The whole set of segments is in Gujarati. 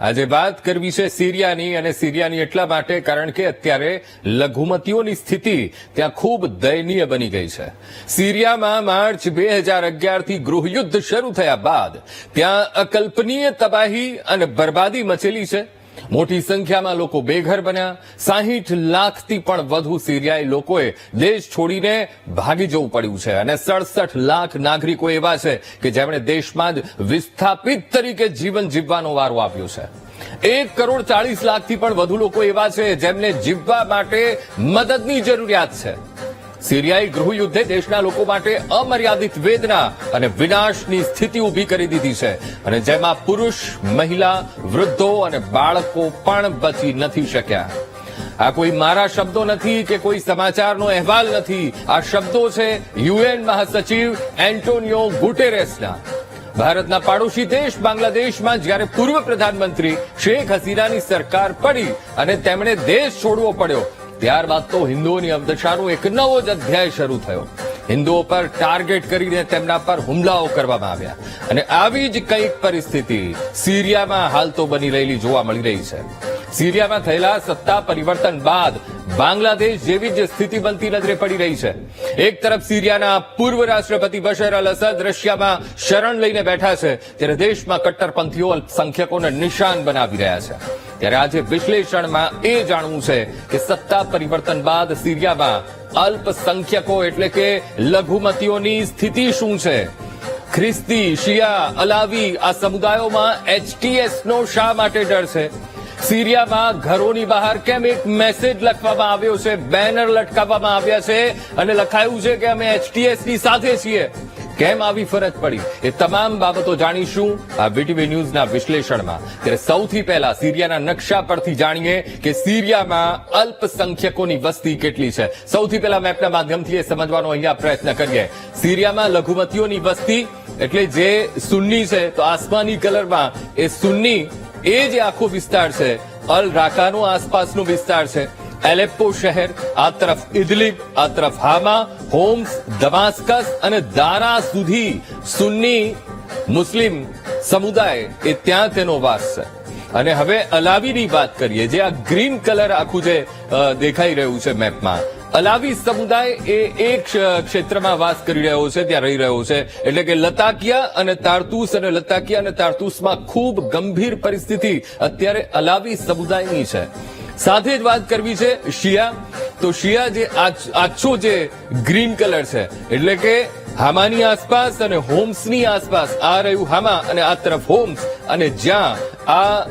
આજે વાત કરવી છે સિરિયાની અને સિરિયાની એટલા માટે કારણ કે અત્યારે લઘુમતીઓની સ્થિતિ ત્યાં ખૂબ દયનીય બની ગઈ છે. સિરિયામાં માર્ચ બે હજાર અગિયારથી ગૃહયુદ્ધ શરૂ થયા બાદ ત્યાં અકલ્પનીય તબાહી અને બરબાદી મચેલી છે. મોટી સંખ્યામાં લોકો બેઘર બન્યા. સાહીઠ લાખથી પણ વધુ સિરિયાઈ લોકોએ દેશ છોડીને ભાગી જવું પડ્યું છે. અને સડસઠ લાખ નાગરિકો એવા છે કે જેમણે દેશમાં જ વિસ્થાપિત તરીકે જીવન જીવવાનો વારો આપ્યો છે. એક કરોડ ચાળીસ લાખથી પણ વધુ લોકો એવા છે જેમને જીવવા માટે મદદની જરૂરિયાત છે. સિરિયાઈ ગૃહયુદ્ધે દેશના લોકો માટે અમર્યાદિત વેદના અને વિનાશની સ્થિતિ ઊભી કરી દીધી છે. અને જેમાં પુરુષ, મહિલા, વૃદ્ધો અને બાળકો પણ બચી નથી શક્યા. આ કોઈ મારા શબ્દો નથી કે કોઈ સમાચારનો અહેવાલ નથી. આ શબ્દો છે યુએન મહાસચિવ એન્ટોનિયો ગુટેરેસના. ભારતના પાડોશી દેશ બાંગ્લાદેશમાં જ્યારે પૂર્વ પ્રધાનમંત્રી શેખ હસીનાની સરકાર પડી અને તેમણે દેશ છોડવો પડ્યો ત્યારબાદ તો હિન્દુઓની અવદશાનો એક નવો જ અધ્યાય શરૂ થયો. હિન્દુઓ પર ટાર્ગેટ કરીને તેમના પર હુમલાઓ કરવામાં આવ્યા. અને આવી જ કંઈક પરિસ્થિતિ સિરિયામાં હાલ તો બની રહેલી જોવા મળી રહી છે. સિરિયામાં થયેલા સત્તા પરિવર્તન બાદ બાંગ્લાદેશ જેવી જ સ્થિતિ બનતી નજરે પડી રહી છે. એક તરફ સિરિયાના પૂર્વ રાષ્ટ્રપતિ બશર અલ અસદ રશિયામાં શરણ લઈને બેઠા છે, ત્યારે દેશમાં કટ્ટરપંથીઓ અલ્પસંખ્યકોને નિશાન બનાવી રહ્યા છે. ત્યારે આજે વિશ્લેષણમાં એ જાણવું છે કે સત્તા પરિવર્તન બાદ સિરિયામાં અલ્પસંખ્યકો એટલે કે લઘુમતીઓની સ્થિતિ શું છે? ખ્રિસ્તી, શિયા, અલાવી આ સમુદાયોમાં એચટીએસ નો શા માટે ડર છે? સિરિયામાં ઘરોની બહાર કેમ એક મેસેજ લખવામાં આવ્યો છે? બેનર લટકાવવામાં આવ્યા છે અને લખાયું છે કે અમે એચટીએસની સાથે છીએ. કેમ આવી ફરજ પડી? એ તમામ બાબતો જાણીશું આ બીટીવી ન્યૂઝના વિશ્લેષણમાં. ત્યારે સૌથી પહેલા સિરિયાના નકશા પરથી જાણીએ કે સિરિયામાં અલ્પસંખ્યકોની વસ્તી કેટલી છે. સૌથી પહેલા મેપના માધ્યમથી એ સમજવાનો અહીંયા પ્રયત્ન કરીએ. સિરિયામાં લઘુમતીઓની વસ્તી એટલે જે સુન્ની છે, તો આસમાની કલરમાં એ સુન્ની એ જે આખો વિસ્તાર છે. અલ રાકાનો આસપાસનો વિસ્તાર છે. એલેપ્પો શહેર, આ તરફ ઇદલીબ, આ તરફ હામા, હોમ્સ, દમાસ્કસ અને દારા સુધી સુન્ની મુસ્લિમ સમુદાય એ ત્યાં તેનો વાસ છે. અને હવે અલાવીની વાત કરીએ, જે આ ગ્રીન કલર આખું જે દેખાઈ રહ્યું છે મેપમાં અલાવી સમુદાય એ એક ક્ષેત્રમાં વાસ કરી રહ્યો છે, ત્યાં રહી રહ્યો છે. એટલે કે લતાકિયા અને તારતુસ અને લતાકિયા અને તારતુસમાં ખૂબ ગંભીર પરિસ્થિતિ અત્યારે અલાવી સમુદાયની છે. સાથે જ વાત કરવી છે શિયા. તો શિયા જે આછ- જે ગ્રીન કલર છે, એટલે કે હામાની આસપાસ અને હોમ્સની આસપાસ આ રહ્યું હામા અને આ તરફ હોમ્સ. અને જ્યાં આ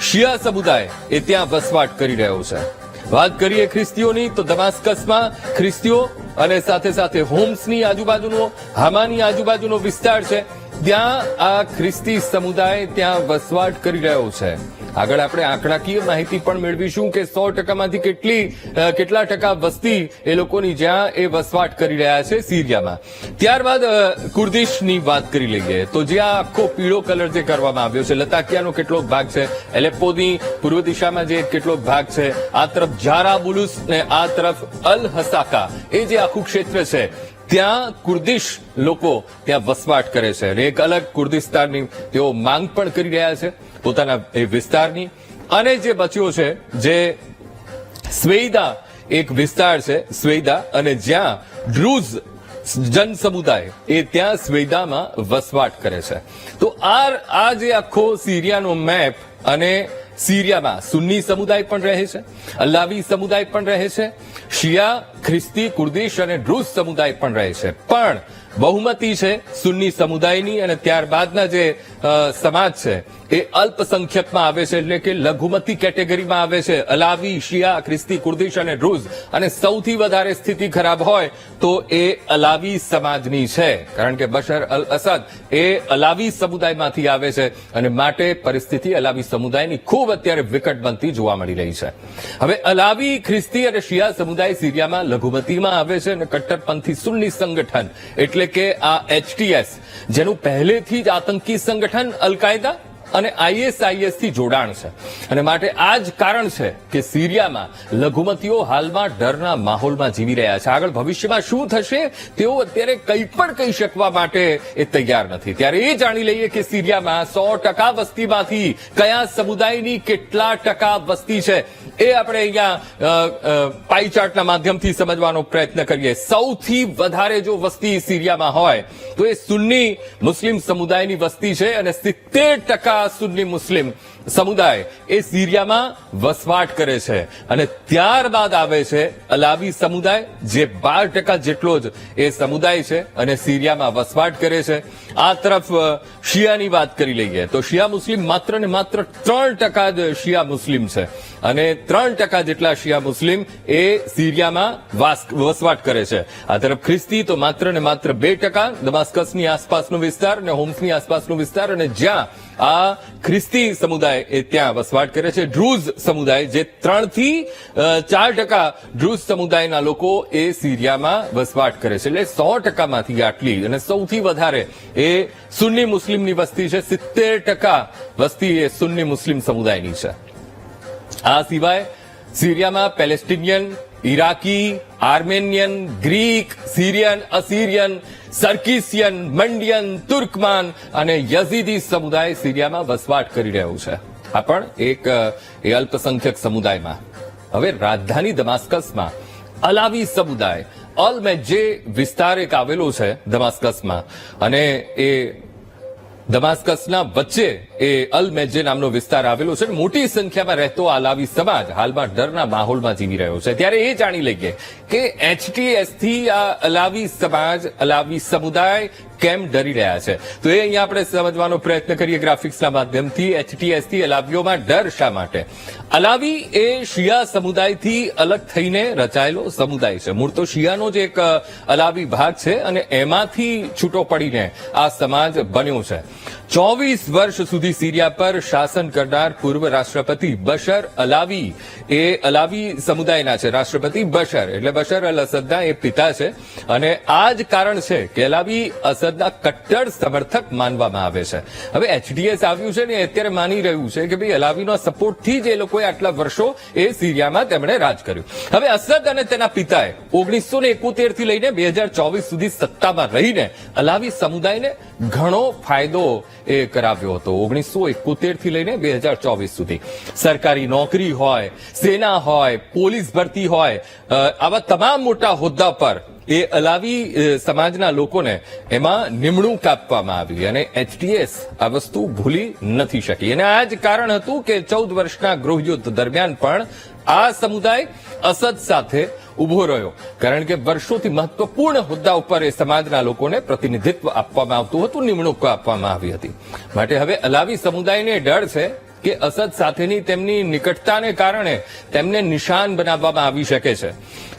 શિયા સમુદાય એ ત્યાં વસવાટ કરી રહ્યો છે. વાત કરીએ ખ્રિસ્તીઓની, તો દમાસ્કસમાં ખ્રિસ્તીઓ અને સાથે સાથે હોમ્સની આજુબાજુનો, હામાની આજુબાજુનો વિસ્તાર છે. ત્યાં આ ખ્રિસ્તી સમુદાય ત્યાં વસવાટ કરી રહ્યો છે. આગળ આપણે આંકડાકીય માહિતી પણ મેળવીશું કે સો ટકામાંથી કેટલી કેટલા ટકા વસ્તી એ લોકોની જ્યાં એ વસવાટ કરી રહ્યા છે સિરિયામાં. ત્યારબાદ કુર્દિશની વાત કરી લઈએ તો જે આ આખો પીળો કલર જે કરવામાં આવ્યો છે, લતાકિયાનો કેટલોક ભાગ છે, એલેપ્પોની પૂર્વ દિશામાં જે કેટલોક ભાગ છે, આ તરફ જારા બુલુસ ને આ તરફ અલ હસાકા એ જે આખું ક્ષેત્ર છે, ત્યાં કુર્દિશ લોકો ત્યાં વસવાટ કરે છે. અને એક અલગ કુર્દિસ્તાનની તેઓ માંગ પણ કરી રહ્યા છે. પોતાના, એ વિસ્તારની. અને જે બચ્યો છે, જે સ્વેદા એક વિસ્તાર છે સ્વેદા અને જ્યાં ડ્રુઝ જન સમુદાય એ ત્યાં સ્વેદામાં વસવાટ કરે છે. તો આ આ જે આખો સિરિયાનો મેપ અને સિરિયામાં સુન્ની સમુદાય પણ રહે છે, અલ્લાવી સમુદાય પણ રહે છે, શિયા ખ્રિસ્તી, કુર્દીશ અને ડ્રુઝ સમુદાય પણ રહે છે. પણ બહુમતી છે સુન્ની સમુદાયની અને ત્યારબાદના જે સમાજ છે, એ અલ્પસંખ્યકમાં આવે છે એટલે કે લઘુમતી કેટેગરીમાં આવે છે. અલાવી, શિયા, ખ્રિસ્તી, કુર્દીશ અને ડ્રુઝ અને સૌથી વધારે સ્થિતિ ખરાબ હોય તો એ અલાવી સમાજની છે. કારણ કે બશર અલ અસદ એ અલાવી સમુદાયમાંથી આવે છે અને માટે પરિસ્થિતિ અલાવી સમુદાયની ખૂબ અત્યારે વિકટ બનતી જોવા મળી રહી છે. હવે અલાવી, ખ્રિસ્તી અને શિયા સમુદાય સિરિયામાં લઘુમતીમાં આવે છે અને કટ્ટરપંથી સુન્ની સંગઠન. એટલે કે આ એચટીએસ, જેનું પહેલેથી જ આતંકી સંગઠન અલ કાયદા અને આઈએસઆઈએસથી જોડાણ છે. અને માટે આ જ કારણ છે કે સિરિયામાં લઘુમતીઓ હાલમાં ડરના માહોલમાં જીવી રહ્યા છે. આગળ ભવિષ્યમાં શું થશે તેઓ અત્યારે કંઈ પણ કહી શકવા માટે એ તૈયાર નથી. ત્યારે એ જાણી લઈએ કે સિરિયામાં સો ટકા વસ્તીમાંથી કયા સમુદાયની કેટલા ટકા વસ્તી છે એ આપણે અહીંયા અ, માધ્યમથી સમજવાનો પ્રયત્ન કરીએ. સૌથી વધારે જો વસ્તી સિરિયામાં હોય તો એ સુન્ની મુસ્લિમ સમુદાયની વસ્તી છે અને સિત્તેર ટકા સુન્ની મુસ્લિમ સમુદાય એ સિરિયામાં વસવાટ કરે છે અને ત્યારબાદ આવે છે અલાવી સમુદાય, જે બાર ટકા જેટલો જ એ સમુદાય છે અને સિરિયામાં વસવાટ કરે છે. આ તરફ શિયાની વાત કરી લઈએ તો શિયા મુસ્લિમ માત્ર ને માત્ર ત્રણ ટકા જ શિયા મુસ્લિમ છે. અને ત્રણ ટકા જેટલા શિયા મુસ્લિમ એ સિરિયામાં વસવાટ કરે છે. આ તરફ ખ્રિસ્તી તો માત્ર ને માત્ર બે ટકા, દમાસ્કસની આસપાસનો વિસ્તાર અને હોમ્સની આસપાસનો વિસ્તાર અને જ્યાં આ ખ્રિસ્તી સમુદાય એ ત્યાં વસવાટ કરે છે. ડ્રુઝ સમુદાય જે ત્રણથી ચાર ટકા ડ્રુઝ સમુદાયના લોકો એ સિરિયામાં વસવાટ કરે છે. એટલે સો ટકામાંથી આટલી અને સૌથી વધારે એ સુન્ની મુસ્લિમની વસ્તી છે. સિત્તેર ટકા વસ્તી એ સુન્ની મુસ્લિમ સમુદાયની છે. આ સિવાય સિરિયામાં Palestinian, Iraqi, Armenian, Greek, Syrian, Assyrian, Circassian, Mandaean, તુર્કમાન અને યઝીદી સમુદાય સિરિયામાં વસવાટ કરી રહ્યું છે. આ પણ એક અલ્પસંખ્યક સમુદાયમાં. હવે રાજધાની દમાસ્કસમાં અલાવી સમુદાય અલ જે વિસ્તાર એક આવેલો છે ધમાસ્કસમાં અને એ ધમાસ્કસના વચ્ચે એ અલ મેજે નામનો વિસ્તાર આવેલો છે મોટી સંખ્યામાં રહેતો આલાવી સમાજ હાલમાં ડરના માહોલમાં જીવી રહ્યો છે. ત્યારે એ જાણી લઈએ કે એચટીએસથી આ અલાવી સમાજ, અલાવી સમુદાય કેમ ડરી રહ્યા છે? તો એ અહીંયા આપણે સમજવાનો પ્રયત્ન કરીએ ગ્રાફિક્સના માધ્યમથી એચટીએસથી અલાવીઓમાં ડર શા માટે? અલાવી એ શિયા સમુદાયથી અલગ થઈને રચાયેલો સમુદાય છે. મૂળ તો શિયાનો જ એક અલાવી ભાગ છે અને એમાંથી છૂટો પડીને આ સમાજ બન્યો છે. ચોવીસ વર્ષ સુધી સિરિયા પર શાસન કરનાર પૂર્વ રાષ્ટ્રપતિ બશર અલાવી. એ અલાવી સમુદાયના છે. રાષ્ટ્રપતિ બશર. એટલે બશર અલ અસદના એ પિતા છે. અને આ જ કારણ છે કે અલાવી અસદના કટ્ટર સમર્થક માનવામાં આવે છે. હવે એચડીએસ આવ્યું છે ને અત્યારે માની રહ્યું છે કે ભાઈ અલાવીના સપોર્ટથી જ એ લોકોએ આટલા વર્ષો એ સિરિયામાં તેમણે રાજ કર્યું. હવે અસદ અને તેના પિતાએ ઓગણીસો ને એકોતેરથી લઈને બે હજાર ચોવીસ સુધી સત્તામાં રહીને અલાવી સમુદાયને ઘણો ફાયદો એ કરાવ્યો હતો. ઓગણીસો એકોતેરથી લઈને બે હજાર ચોવીસ સુધી. સરકારી નોકરી હોય, સેના હોય, પોલીસ ભરતી હોય આવા તમામ મોટા હોદ્દા પર એ અલાવી સમાજના લોકોને એમાં નિમણૂક આપવામાં આવી અને એચટીએસ આ વસ્તુ ભૂલી નથી શકી. અને આ જ કારણ હતું કે ચૌદ વર્ષના ગૃહયુદ્ધ દરમિયાન પણ આ સમુદાય અસદ સાથે ઊભો રહ્યો. કારણ કે વર્ષોથી મહત્વપૂર્ણ હોદ્દા ઉપર એ સમાજના લોકોને પ્રતિનિધિત્વ આપવામાં આવતું હતું, નિમણૂક આપવામાં આવી હતી. માટે હવે અલાવી સમુદાયને ડર છે કે અસદ સાથેની તેમની નિકટતાને કારણે તેમને નિશાન બનાવવામાં આવી શકે છે.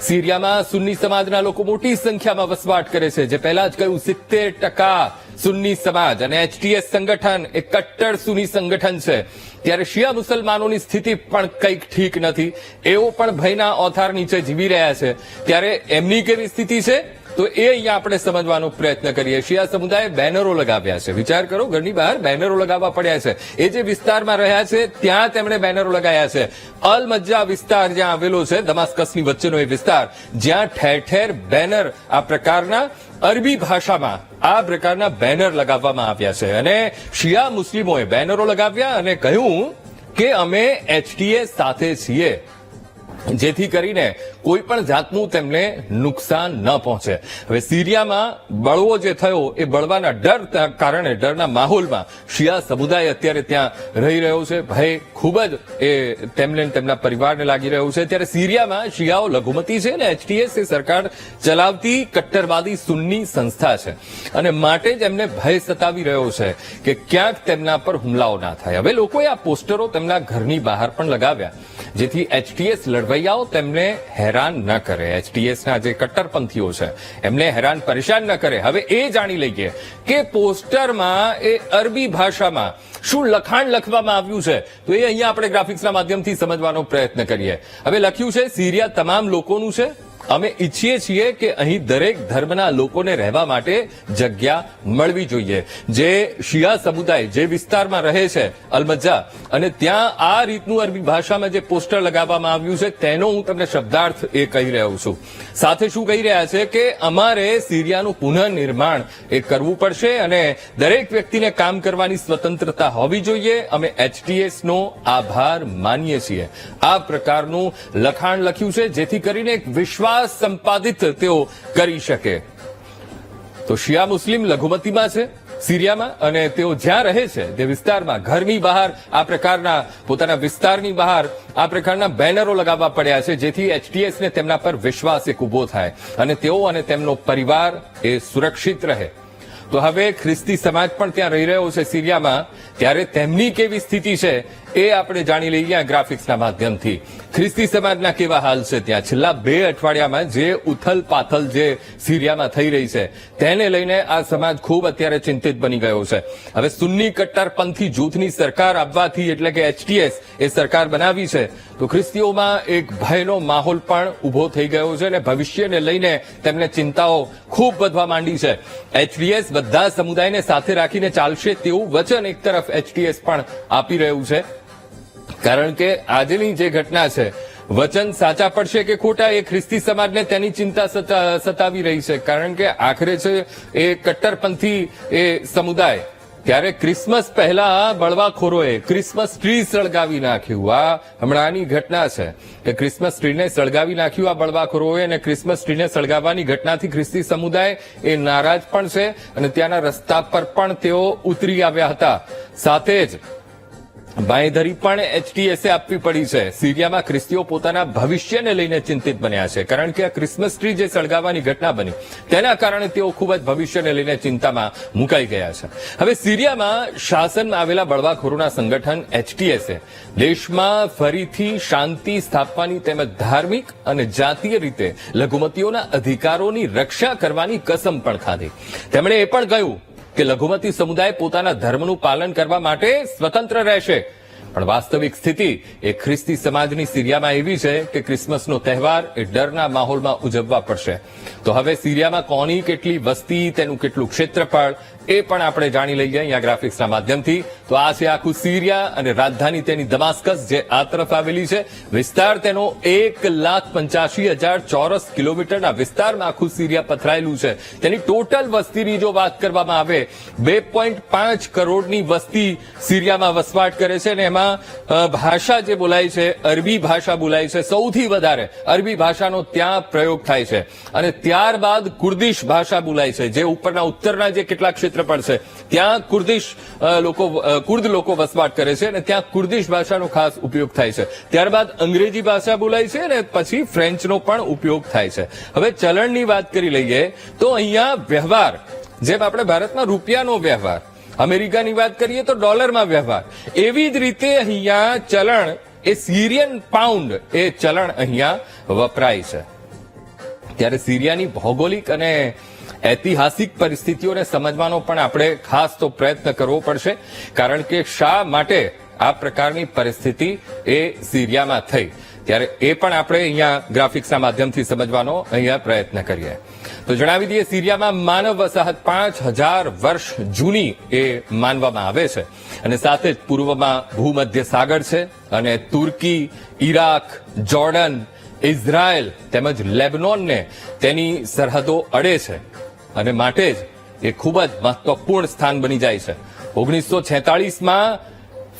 સિરિયામાં સુન્ની સમાજના લોકો મોટી સંખ્યામાં વસવાટ કરે છે, જે પહેલા જ કહ્યું, સિત્તેર ટકા સુન્ની સમાજ અને એચટીએસ સંગઠન એ કટ્ટર સુન્ની સંગઠન છે. ત્યારે શિયા મુસલમાનોની સ્થિતિ પણ કંઈક ઠીક નથી. એઓ પણ ભયના ઓથાર નીચે જીવી રહ્યા છે. ત્યારે એમની કેવી સ્થિતિ છે? તો એ અહીંયા આપણે સમજવાનો પ્રયત્ન કરીએ શિયા સમુદાય બેનરો લગાવ્યા છે. વિચાર કરો, ઘરની બહાર બેનરો લગાવવા પડ્યા છે. એ જે વિસ્તારમાં રહ્યા છે, ત્યાં તેમણે બેનરો લગાવ્યા છે. અલ મજ્જા વિસ્તાર જ્યાં આવેલો છે, દમાસ્કસની વચ્ચેનો એ વિસ્તાર, જ્યાં ઠેર ઠેર બેનર આ પ્રકારના અરબી ભાષામાં, આ પ્રકારના બેનર લગાવવામાં આવ્યા છે. અને શિયા મુસ્લિમોએ બેનરો લગાવ્યા અને કહ્યું કે અમે એચટીએસ સાથે છીએ. જેથી કરીને કોઈ પણ જાતનું તેમને નુકસાન ન પહોંચે. હવે સિરિયામાં બળવો જે થયો, એ બળવાના ડર કારણે, ડરના માહોલમાં શિયા સમુદાય અત્યારે ત્યાં રહી રહ્યો છે. ભય ખૂબ જ એ તેમને તેમના પરિવારને લાગી રહ્યો છે. ત્યારે સિરિયામાં શિયાઓ લઘુમતી છે ને એચટીએસ એ સરકાર ચલાવતી કટ્ટરવાદી સુન્ની સંસ્થા છે. અને માટે જ એમને ભય સતાવી રહ્યો છે કે ક્યાંક તેમના પર હુમલાઓ ના થાય. હવે લોકોએ આ પોસ્ટરો તેમના ઘરની બહાર પણ લગાવ્યા, જેથી એચટીએસ લડવૈયાઓ તેમને હેરાન ન કરે. એચટીએસ ના જે કટ્ટરપંથીઓ છે, એમને હેરાન પરેશાન ન કરે. હવે એ જાણી લઈએ કે પોસ્ટરમાં એ અરબી ભાષામાં શું લખાણ લખવામાં આવ્યું છે, તો એ અહીંયા આપણે ગ્રાફિક્સના માધ્યમથી સમજવાનો પ્રયત્ન કરીએ. હવે લખ્યું છે, સિરિયા તમામ લોકોનું છે અમે ઈચ્છીએ છીએ કે અહીં દરેક ધર્મના લોકોને રહેવા માટે જગ્યા મળવી જોઈએ. જે શિયા સમુદાય જે વિસ્તારમાં રહે છે, અલમજ્જા, અને ત્યાં આ રીતનું અરબી ભાષામાં જે પોસ્ટર લગાવવામાં આવ્યું છે, તેનો હું તમને શબ્દાર્થ એ કહી રહ્યો છું. સાથે શું કહી રહ્યા છે કે અમારે સિરિયાનું પુનઃનિર્માણ એ કરવું પડશે અને દરેક વ્યક્તિને કામ કરવાની સ્વતંત્રતા હોવી જોઈએ. અમે એચટીએસ નો આભાર માનીએ છીએ. આ પ્રકારનું લખાણ લખ્યું છે, જેથી કરીને એક વિશ્વાસ સંપાદિત તેઓ કરી શકે. તો શિયા મુસ્લિમ લઘુમતીમાં છે, સિરિયામાં, અને તેઓ જ્યાં રહે છે, તે વિસ્તારમાં ઘરની બહાર આ પ્રકારના, પોતાના વિસ્તારની બહાર આ પ્રકારના બેનરો લગાવવા પડ્યા છે, જેથી એચટીએસને તેમના પર વિશ્વાસ એક ઊભો થાય અને તેઓ અને તેમનો પરિવાર એ સુરક્ષિત રહે. તો હવે ખ્રિસ્તી સમાજ પણ ત્યાં રહી રહ્યો છે સિરિયામાં, ત્યારે તેમની કેવી સ્થિતિ છે એ આપણે જાણી લઈએ આ ગ્રાફિક્સના માધ્યમથી. ખ્રિસ્તી સમાજના કેવા હાલ છે ત્યાં? છેલ્લા બે અઠવાડિયામાં જે ઉથલ પાથલ જે સિરિયામાં થઈ રહી છે, તેને લઈને આ સમાજ ખૂબ અત્યારે ચિંતિત બની ગયો છે. હવે સુન્ની કટ્ટરપંથી જૂથની સરકાર આવવાથી એટલે કે એચટીએસ એ સરકાર બનાવી છે, તો ખ્રિસ્તીઓમાં એક ભયનો માહોલ પણ ઊભો થઈ ગયો છે અને ભવિષ્યને લઈને તેમને ચિંતાઓ ખૂબ વધવા માંડી છે. એચડીએસ બધા સમુદાયને સાથે રાખીને ચાલશે તેવું વચન એક તરફ એચટીએસ પણ આપી રહ્યું છે. કારણ કે આજની જે ઘટના છે, વચન સાચા પડશે કે ખોટા એ ખ્રિસ્તી સમાજને તેની ચિંતા સતાવી રહી છે. કારણ કે આખરે છે, એ કટ્ટરપંથી એ સમુદાય. ત્યારે ક્રિસમસ પહેલા બળવાખોરોએ ક્રિસમસ ટ્રી સળગાવી નાખ્યું. આ હમણાંની ઘટના છે કે ક્રિસમસ ટ્રીને સળગાવી નાખ્યું આ બળવાખોરોએ અને ક્રિસમસ ટ્રીને સળગાવવાની ઘટનાથી ખ્રિસ્તી સમુદાય એ નારાજ પણ છે અને ત્યાંના રસ્તા પર પણ તેઓ ઉતરી આવ્યા હતા. સાથે જ બાંયધરી પણ એચટીએસે આપવી પડી છે. સિરિયામાં ખ્રિસ્તીઓ પોતાના ભવિષ્યને લઈને ચિંતિત બન્યા છે. કારણ કે આ ક્રિસમસ ટ્રી જે સળગાવવાની ઘટના બની, તેના કારણે તેઓ ખૂબ જ ભવિષ્યને લઈને ચિંતામાં મુકાઈ ગયા છે. હવે સીરિયામાં શાસનમાં આવેલા બળવાખોરોના સંગઠન એચટીએસએ દેશમાં ફરીથી શાંતિ સ્થાપવાની તેમજ ધાર્મિક અને જાતીય રીતે લઘુમતીઓના અધિકારોની રક્ષા કરવાની કસમ પણ ખાધી. તેમણે એ પણ કહ્યું કે લઘુમતી સમુદાય પોતાના ધર્મનું પાલન કરવા માટે સ્વતંત્ર રહેશે. પણ વાસ્તવિક સ્થિતિ એ ખ્રિસ્તી સમાજની સિરિયામાં એવી છે કે ક્રિસમસનો તહેવાર એ ડરના માહોલમાં ઉજવવા પડશે. તો હવે સિરિયામાં કોની કેટલી વસ્તી, તેનું કેટલું ક્ષેત્રફળ એ પણ આપણે જાણી લઈએ અહીંયા ગ્રાફિક્સના માધ્યમથી. તો આ છે આખું સિરિયા અને રાજધાની તેની દમાસ્કસ જે આ તરફ આવેલી છે. વિસ્તાર તેનો એક લાખ પંચ્યાસી હજાર ચોરસ કિલોમીટરના વિસ્તારમાં આખું સિરિયા પથરાયેલું છે. તેની ટોટલ વસ્તીની જો વાત કરવામાં આવે, બે પોઈન્ટ પાંચ કરોડની વસ્તી સિરિયામાં વસવાટ કરે છે અને એમાં ભાષા જે બોલાય છે, અરબી ભાષા બોલાય છે સૌથી વધારે. અરબી ભાષાનો ત્યાં પ્રયોગ થાય છે. અને ત્યારબાદ કુર્દિશ ભાષા બોલાય છે, જે ઉપરના, ઉત્તરના જે કેટલાક ક્ષેત્રફળ છે. ત્યાં કુર્દિશ લોકો કુર્દ લોકો વસવાટ કરે છે અને ત્યાં કુર્દિશ ભાષાનો ખાસ ઉપયોગ થાય છે. ત્યારબાદ અંગ્રેજી ભાષા બોલાય છે અને પછી ફ્રેન્ચનો પણ ઉપયોગ થાય છે. હવે ચલણની વાત કરી લઈએ તો અહીંયા વ્યવહાર, જેમ આપણે ભારતમાં રૂપિયાનો વ્યવહાર, અમેરિકાની વાત કરીએ તો ડોલરમાં વ્યવહાર. એવી જ રીતે અહીંયા ચલણ, એ સિરિયન પાઉન્ડ એ ચલણ અહીંયા વપરાય છે. ત્યારે સિરિયાની ભૌગોલિક અને ઐતિહાસિક પરિસ્થિતિઓને સમજવાનો પણ આપણે ખાસ તો પ્રયત્ન કરવો પડશે, કારણ કે શા માટે આ પ્રકારની પરિસ્થિતિ એ સિરિયામાં થઈ? ત્યારે એ પણ આપણે અહીંયા ગ્રાફિક્સના માધ્યમથી સમજવાનો અહીંયા પ્રયત્ન કરીએ. તો જણાવી દઈએ, સિરિયામાં માનવ વસાહત પાંચ હજાર વર્ષ જૂની એ માનવામાં આવે છે. અને સાથે જ પૂર્વમાં ભૂમધ્ય સાગર છે અને તુર્કી, ઈરાક, જોર્ડન ઇઝરાયલ તેમજ લેબનોનને તેની સરહદો અડે છે અને માટે જ એ ખૂબ જ મહત્વપૂર્ણ સ્થાન બની જાય છે. ઓગણીસો છેતાળીસમાં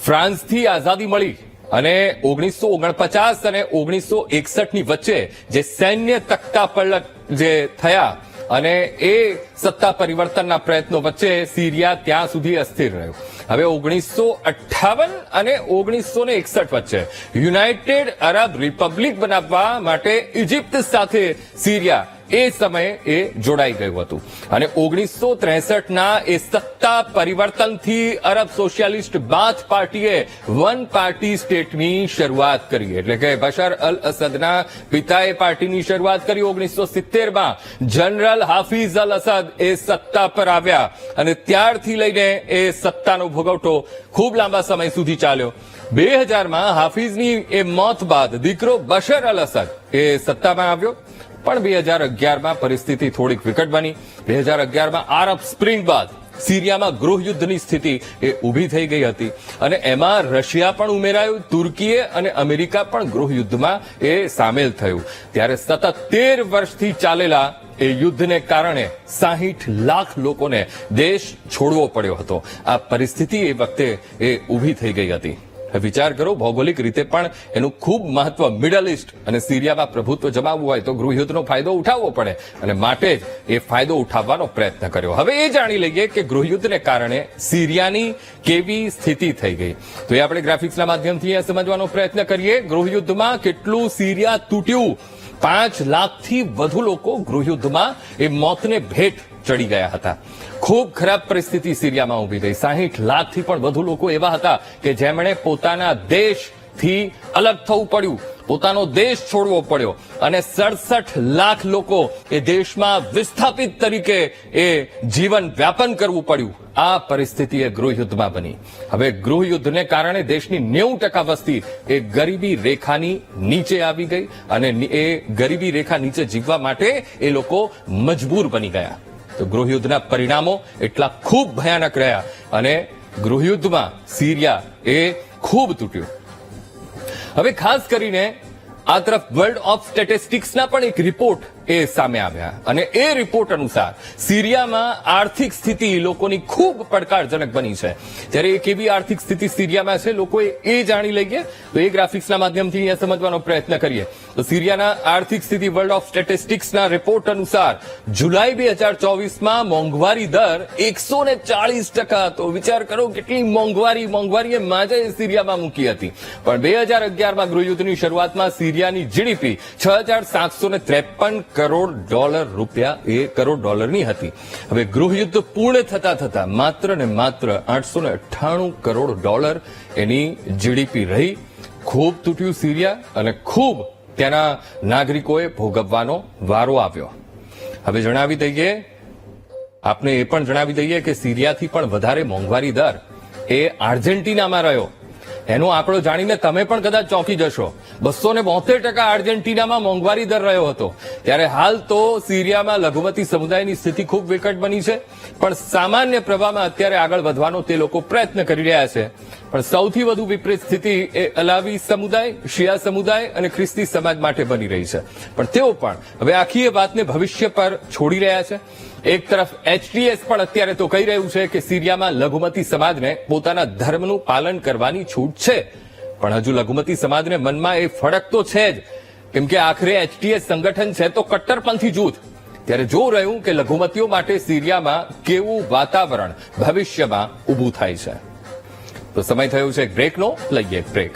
ફ્રાન્સથી આઝાદી મળી અને ઓગણીસો ઓગણપચાસ અને ઓગણીસો એકસઠની વચ્ચે જે સૈન્ય તખ્તા પલટ જે થયા અને એ સત્તા પરિવર્તનના પ્રયત્નો વચ્ચે સિરિયા ત્યાં સુધી અસ્થિર રહ્યું. હવે ઓગણીસો અઠ્ઠાવન અને ઓગણીસો ને એકસઠ વચ્ચે યુનાઇટેડ અરબ રિપબ્લિક બનાવવા માટે ઇજિપ્ત સાથે સિરિયા એ સમયે એ જોડાઈ ગયું હતું. અને ઓગણીસો ત્રેસઠના એ સત્તા પરિવર્તનથી અરબ સોશિયાલિસ્ટ બાથ પાર્ટીએ વન પાર્ટી સ્ટેટની શરૂઆત કરી. એટલે કે બશર અલ અસદના પિતાએ પાર્ટીની શરૂઆત કરી ઓગણીસો સિત્તેરમાં. જનરલ હાફિઝ અલ અસદ એ સત્તા પર આવ્યા અને ત્યારથી લઈને એ સત્તાનો ભોગવટો ખૂબ લાંબા સમય સુધી ચાલ્યો. બે હજારમાં હાફિઝની એ મોત બાદ દીકરો બશર અલ અસદ એ સત્તામાં આવ્યો. પણ બે હજાર અગિયારમાં પરિસ્થિતિ થોડીક વિકટ બની. બે હજાર અગિયારમાં આરબ સ્પ્રિંગ બાદ સિરિયામાં ગૃહયુદ્ધની સ્થિતિ એ ઊભી થઈ ગઈ હતી. અને એમાં રશિયા પણ ઉમેરાયું, તુર્કીએ અને અમેરિકા પણ ગૃહયુદ્ધમાં એ સામેલ થયું. ત્યારે સતત તેર વર્ષથી ચાલેલા એ યુદ્ધને કારણે સાહીઠ લાખ લોકોને દેશ છોડવો પડ્યો હતો. આ પરિસ્થિતિ એ વખતે એ ઊભી થઈ ગઈ હતી. વિચાર કરો, ભૌગોલિક રીતે પણ એનું ખૂબ મહત્વ મિડલ ઇસ્ટ અને સિરિયામાં પ્રભુત્વ જમાવવું હોય તો ગૃહયુદ્ધનો ફાયદો ઉઠાવવો પડે અને માટે જ એ ફાયદો ઉઠાવવાનો પ્રયત્ન કર્યો. હવે એ જાણી લઈએ કે ગૃહયુદ્ધને કારણે સિરિયાની કેવી સ્થિતિ થઈ ગઈ. તો એ આપણે ગ્રાફિક્સના માધ્યમથી એ સમજવાનો પ્રયત્ન કરીએ. ગૃહયુદ્ધમાં કેટલું સિરિયા તૂટ્યું? પાંચ લાખથી વધુ લોકો ગૃહયુદ્ધમાં એ મોતને ભેટ ચડી ગયા હતા. ખૂબ ખરાબ પરિસ્થિતિ સિરિયામાં ઊભી થઈ સાહીઠ લાખથી પણ વધુ લોકો એવા હતા કે જેમણે પોતાના દેશથી અલગ થવું પડ્યું. પોતાનો દેશ છોડવો પડ્યો. અને સડસઠ લાખ લોકો એ દેશમાં વિસ્થાપિત તરીકે એ જીવન વ્યાપન કરવું પડ્યું. આ પરિસ્થિતિ એ ગૃહયુદ્ધમાં બની. હવે ગૃહયુદ્ધને કારણે દેશની નેવું ટકા વસ્તી એ ગરીબી રેખાની નીચે આવી ગઈ અને એ ગરીબી રેખા નીચે જીવવા માટે એ લોકો મજબૂર બની ગયા. તો ગૃહયુદ્ધના પરિણામો એટલા ખૂબ ભયાનક રહ્યા અને ગૃહયુદ્ધમાં સિરિયા એ ખૂબ તૂટ્યું. હવે ખાસ કરીને આ તરફ વર્લ્ડ ઓફ સ્ટેટિસ્ટિક્સના પણ એક રિપોર્ટ એ સામે આવ્યા. અને એ રિપોર્ટ અનુસાર સિરિયામાં આર્થિક સ્થિતિ લોકોની ખૂબ પડકારજનક બની છે. ત્યારે એ કેવી આર્થિક સ્થિતિ સિરિયામાં છે, લોકોએ એ જાણી લઈએ તો એ ગ્રાફિક્સના માધ્યમથી અહીંયા સમજવાનો પ્રયત્ન કરીએ. તો સિરિયાના આર્થિક સ્થિતિ વર્લ્ડ ઓફ સ્ટેટિસ્ટિક્સના રિપોર્ટ અનુસાર જુલાઈ બે હજાર ચોવીસમાં મોંઘવારી દર એકસો ને ચાળીસ ટકા. હતો વિચાર કરો કેટલી મોંઘવારી, મોંઘવારીએ માજે સિરિયામાં મૂકી હતી. પણ બે હજાર અગિયારમાં ગૃહયુદ્ધની શરૂઆતમાં સિરિયાની જીડીપી છ હજાર સાતસો ને ત્રેપન કરોડ ડોલર રૂપિયા એ કરોડ ડોલરની હતી. હવે ગૃહયુદ્ધ પૂર્ણ થતા થતા માત્ર ને માત્ર આઠસો ને અઠ્ઠાણું કરોડ ડોલર એની જીડીપી રહી. ખૂબ તૂટ્યું સિરિયા અને ખૂબ ત્યાંના નાગરિકોએ ભોગવવાનો વારો આવ્યો. હવે જણાવી દઈએ, આપને એ પણ જણાવી દઈએ કે સિરિયાથી પણ વધારે મોંઘવારી દર એ આર્જેન્ટિનામાં રહ્યો. એનો આંકડો જાણીને તમે પણ કદાચ ચોંકી જશો. બસો ને બોતેર ટકા આર્જેન્ટિનામાં મોંઘવારી દર રહ્યો હતો. ત્યારે હાલ તો સિરિયામાં લઘુમતી સમુદાયની સ્થિતિ ખૂબ વિકટ બની છે, પણ સામાન્ય પ્રવાહમાં અત્યારે આગળ વધવાનો તે લોકો પ્રયત્ન કરી રહ્યા છે. પણ સૌથી વધુ વિપરીત સ્થિતિ એ અલાવી સમુદાય, શિયા સમુદાય અને ખ્રિસ્તી સમાજ માટે બની રહી છે. પણ તેઓ પણ હવે આખી એ વાતને ભવિષ્ય પર છોડી રહ્યા છે. એક તરફ એચટીએસ પણ અત્યારે તો કહી રહ્યું છે કે સિરિયામાં લઘુમતી સમાજને પોતાના ધર્મનું પાલન કરવાની છૂટ છે. પણ હજુ લઘુમતી સમાજને મનમાં એ ફરક તો છે જ. કેમ કે આખરે એચટીએસ સંગઠન છે તો કટ્ટરપંથી જૂથ. ત્યારે જો રહ્યું કે લઘુમતીઓ માટે સિરિયામાં કેવું વાતાવરણ ભવિષ્યમાં ઊભું થાય છે. તો સમય થયો છે બ્રેકનો. લઈએ બ્રેક.